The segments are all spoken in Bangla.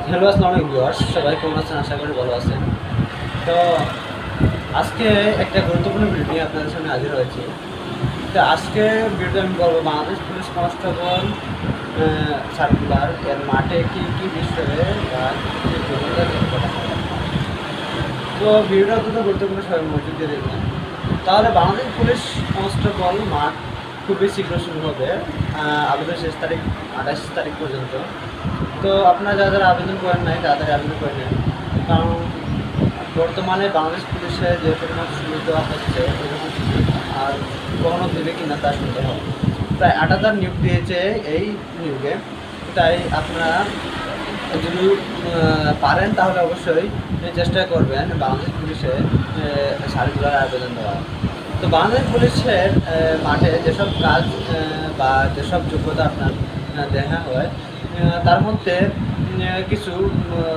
হ্যালো, আসসালামু ভিউয়ার্স। সবাই কেমন আছেন? আশা করি ভালো আছেন। তো আজকে একটা গুরুত্বপূর্ণ ভিডিও নিয়ে আপনাদের সামনে হাজির হয়েছি। তো আজকে ভিডিওতে আমি বলব, বাংলাদেশ পুলিশ কনস্টেবল সার্কুলার, এর মাঠে কী কী বিষয়ে। তো ভিডিওটা অত্যন্ত গুরুত্বপূর্ণ, সবাই মজুদ দিয়ে দেখবেন। তাহলে বাংলাদেশ পুলিশ কনস্টেবল মাঠ খুবই শীঘ্র শুরু হবে আবেদন শেষ তারিখ, আঠাশ তারিখ পর্যন্ত। তো আপনারা যারা যারা আবেদন করেন নাই তাদের আবেদন করে নেন কারণ বর্তমানে বাংলাদেশ পুলিশে যে পরিমাণ সুযোগ দেওয়া হচ্ছে, আর কখনো দেবে কিনা তা শুনতে হবে। প্রায় আট হাজার নিয়োগ দিয়েছে এই নিয়োগে। তাই আপনারা যদি পারেন তাহলে অবশ্যই চেষ্টা করবেন বাংলাদেশ পুলিশে সার্কুলার আবেদন দেওয়া তো বাংলাদেশ পুলিশের মাঠে যেসব কাজ বা যেসব যোগ্যতা আপনার দেখা হয় তার মধ্যে কিছু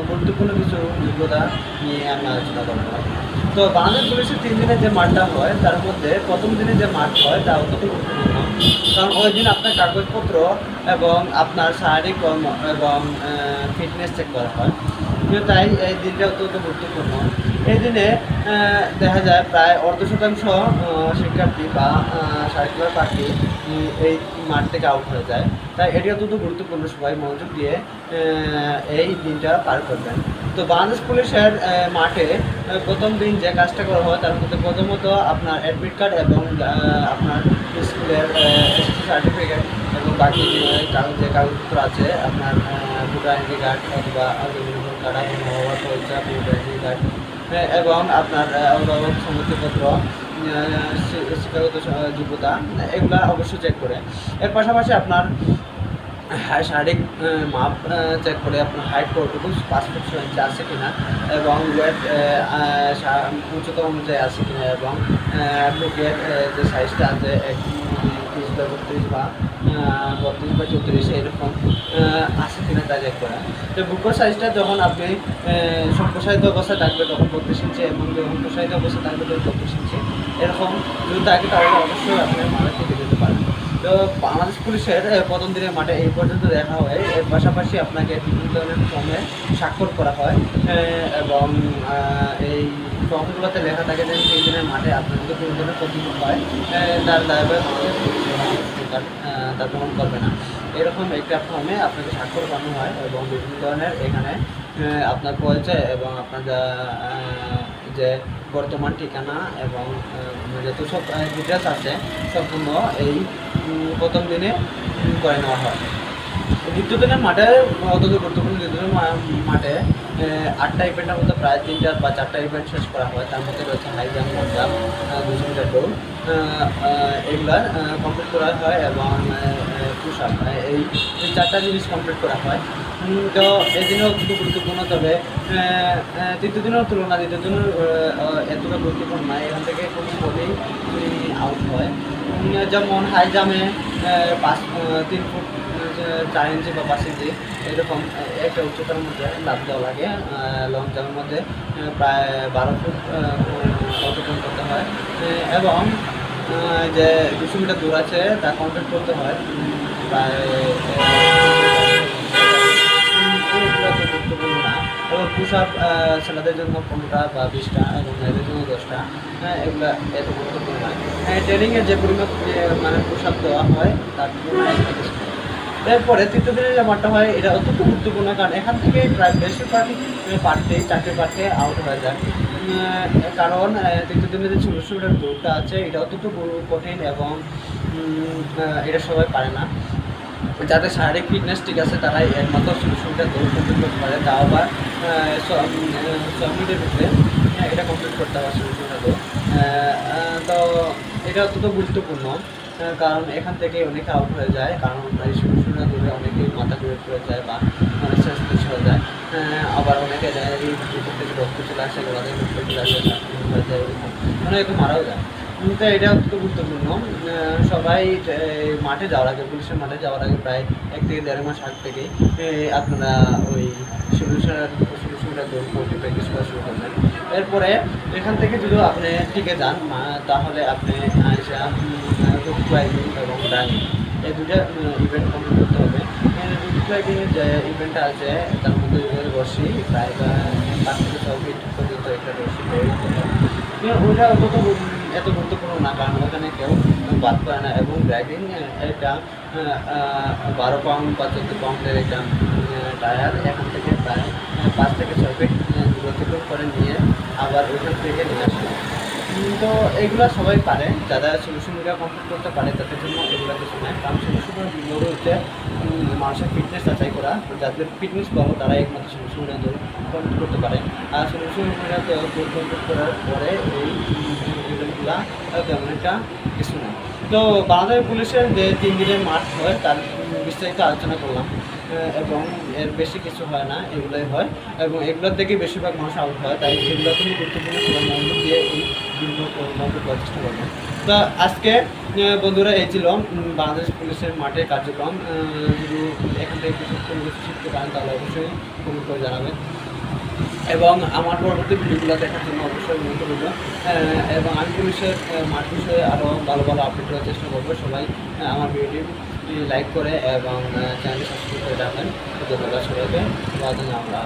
গুরুত্বপূর্ণ কিছু যোগ্যতা নিয়ে আমি আলোচনা করব। তো বাংলাদেশ পুলিশের তিন দিনের যে মাঠটা হয়, তার মধ্যে প্রথম দিনে যে মাঠ হয়, তা অত্যন্ত গুরুত্বপূর্ণ। কারণ ওই দিন আপনার কাগজপত্র এবং আপনার শারীরিক কর্ম এবং ফিটনেস চেক করা হয়। তাই এই দিনটা অত্যন্ত গুরুত্বপূর্ণ। এই দিনে দেখা যায় প্রায় অর্ধ শতাংশ শিক্ষার্থী বা সার্কুলার প্রার্থী এই মাঠ থেকে আউট হয়ে যায়। তাই এটি অত্যন্ত গুরুত্বপূর্ণ সবাই মনোযোগ দিয়ে এই দিনটা পার করবেন। তো বাংলাদেশ পুলিশের মাঠে প্রথম দিন যে কাজটা করা হয় তার মধ্যে প্রথমত আপনার অ্যাডমিট কার্ড এবং আপনার স্কুলের সার্টিফিকেট এবং বাকি যে কাগজ যে কাগজপত্র আছে আপনার ভোটার আইডি কার্ড অথবা বিভিন্ন কার্ড আবহাওয়া পরিচয় ভোটার আইডি কার্ড হ্যাঁ, এবং আপনার অভিভাবক সম্মতিপত্র শিক্ষাগত যোগ্যতা এগুলা অবশ্যই চেক করে। এর পাশাপাশি আপনার হ্যাঁ শারীরিক মাপ চেক করে আপনার হাইট কতটুকু পাঁচ ফুট ছয় ইঞ্চি আছে কিনা, এবং ওয়েট উচ্চতা অনুযায়ী আছে কিনা, এবং বুকের যে সাইজটা আছে, এক তিরিশ বা বত্রিশ বা বত্রিশ বা চৌত্রিশ, এরকম আছে কিনা তা চেক করা। তো বুকের সাইজটা যখন আপনি সম্প্রসারিত অবস্থায় থাকবে, তখন বত্রিশ ইঞ্চি এবং যখন প্রসারিত অবস্থায় থাকবে, তখন বত্রিশ ইঞ্চি এরকম যদি থাকে, তাহলে অবশ্যই আপনি মারা থেকে যেতে পারেন। তো বাংলাদেশ পুলিশের প্রথম দিনের মাঠে এই পর্যন্ত দেখা হয়। এর পাশাপাশি আপনাকে বিভিন্ন ধরনের ফর্মে স্বাক্ষর করা হয় এবং এই ফর্মগুলোতে লেখা থাকে যে সেই দিনের মাঠে আপনার যদি কোনো ধরনের ক্ষতি হয় তার দায়ভার বাংলাদেশ পুলিশ সরকার, তা গ্রহণ করবে না। এরকম একটা ফর্মে আপনাকে স্বাক্ষর করানো হয় এবং বিভিন্ন ধরনের এখানে আপনার পরিচয় এবং আপনার যা যে বর্তমান ঠিকানা এবং আহ, যত সব ডিটেলস আছে সম্পূর্ণ এই প্রথম দিনে করে নেওয়া হয়। দ্বিতীয় দিনের মাঠে অত্যন্ত গুরুত্বপূর্ণ দ্বিতীয় মাঠে আটটা ইভেন্টের মধ্যে প্রায় তিনটা বা চারটা ইভেন্ট শেষ করা হয়। তার মধ্যে রয়েছে হাই জাম্প লং জাম্প দুশো মিটার দৌড় এগুলা কমপ্লিট করা হয় এবং আপ এই চারটা জিনিস কমপ্লিট করা হয়। তো এই দিনও অত্যন্ত গুরুত্বপূর্ণ, তবে তৃতীয় দিনের তুলনা দ্বিতীয় দিনের এতটা গুরুত্বপূর্ণ নয় এখান থেকে কোনো বলেই আউট হয়। যেমন হাই জামে পাঁচ তিন ফুট চার ইঞ্চি বা পাঁচ ইঞ্চি, এরকম একটা উচ্চতার মধ্যে লাভ দেওয়া লাগে লং জামের মধ্যে প্রায় বারো ফুট অতিক্রম করতে হয়। এবং যে দুশো মিটার দূর আছে তা কমপ্লিট করতে হয় প্রায় আহ, এগুলো তো গুরুত্বপূর্ণ না আপ ছেলেদের জন্য পনেরোটা বা বিশটা এবং মেয়েদের জন্য দশটা হ্যাঁ এগুলো এত গুরুত্বপূর্ণ হ্যাঁ ট্রেনিংয়ের যে পরিমাণ মানে পোশাক দেওয়া হয়, তার তুলনায় এরপরে তৃতীয় দিনের মাঠটা হয়, এটা অত্যন্ত গুরুত্বপূর্ণ কারণ এখান থেকে প্রায় বেশিরভাগ পার্টে, চারটে পার্টে আউট হয়ে যায়। কারণ তৃতীয় দিনের যে ষোলোশো মিটার দৌড়টা আছে, এটা অত্যন্ত কঠিন এবং এটা সবাই পারে না। যাদের শারীরিক ফিটনেস ঠিক আছে তারাই একমাত্র মিটার দৌড় কমপ্লিট করতে পারে। তাও আবার আহ, ছ- উম, আহ, ছ মিনিটের ভিতরে এটা কমপ্লিট করতে আহ, আহ, তো এটা অত্যন্ত গুরুত্বপূর্ণ কারণ এখান থেকে অনেকে আউট হয়ে যায় কারণ এই মিটার দৌড়ে অনেকেই মাথা ঘুরে পড়ে যায় বা অনেক শেষ হয়ে যায়। আবার অনেকে যায় রক্ত চলে আসে গলা থেকে রক্ত চলে আসে হয়ে যায় এরকম অনেকে মারাও যায়। তো এটা অত্যন্ত গুরুত্বপূর্ণ। সবাই মাঠে যাওয়ার আগে পুলিশের মাঠে যাওয়ার আগে প্রায় এক থেকে দেড় মাস আগ আহ, আপনারা ওই এরপরে এখান থেকে যদি আপনি টিকে যান তাহলে আপনি এবং রানিং এই দুটা ইভেন্ট করতে হবে। যে ইভেন্টটা আছে তার মধ্যে বসি প্রায় পাঁচ থেকে ফিট পর্যন্ত একটা রশি। ওইটা গুরু- এত গুরুত্বপূর্ণ না কারণ এখানে কেউ বাদ করে না। এবং ড্রাইভিং এটা বারো পাউন্ড বা চোদ্দ পাউন্ডের এটা টায়ার এখান থেকে প্রায় পাঁচ থেকে ছয় ফিট করে নিয়ে আবার ওইখান থেকে নিয়ে আসে উম, তো এগুলো সবাই পারে। যারা সোশ্যাল মিডিয়া কমপ্লিট করতে পারে, তাদের জন্য এগুলো কিছু নয় কারণ সলিউশনের লোড়ে হচ্ছে মানুষের ফিটনেস যাচাই করা। যাদের ফিটনেস ভালো তারা একমাত্র সোশ্যাল মিডিয়া কমপ্লিট করতে পারে। আর সলিউশন মিডিয়াতে কমপ্লিট করার পরে এই রিজনগুলো তেমন একটা কিছু নয় তো বাংলাদেশ পুলিশের যে তিন দিনের মাঠ হয়, তার বিস্তারিত আলোচনা করলাম। এবং এর বেশি কিছু হয় না, এগুলোই হয়। এবং এগুলোর থেকে বেশিরভাগ মানুষ আউট হয়। তাই এগুলো খুবই গুরুত্বপূর্ণ। দিয়ে এই তো আজকে বন্ধুরা এই ছিল বাংলাদেশ পুলিশের মাঠে কার্যক্রম। যদি এখান থেকে কিছু কিছু শিখতে পারেন, তাহলে অবশ্যই কমেন্ট করে জানাবেন। এবং আমার পরবর্তী ভিডিওগুলো দেখার জন্য অবশ্যই অনুরোধ করব এবং আমি পুলিশের মাঠ বিষয়ে আরও ভালো ভালো আপডেট করার চেষ্টা করব। সবাই আমার ভিডিওটি লাইক করে এবং চ্যানেলটি সাবস্ক্রাইব করে রাখবেন। ধন্যবাদ সবাইকে। আমরা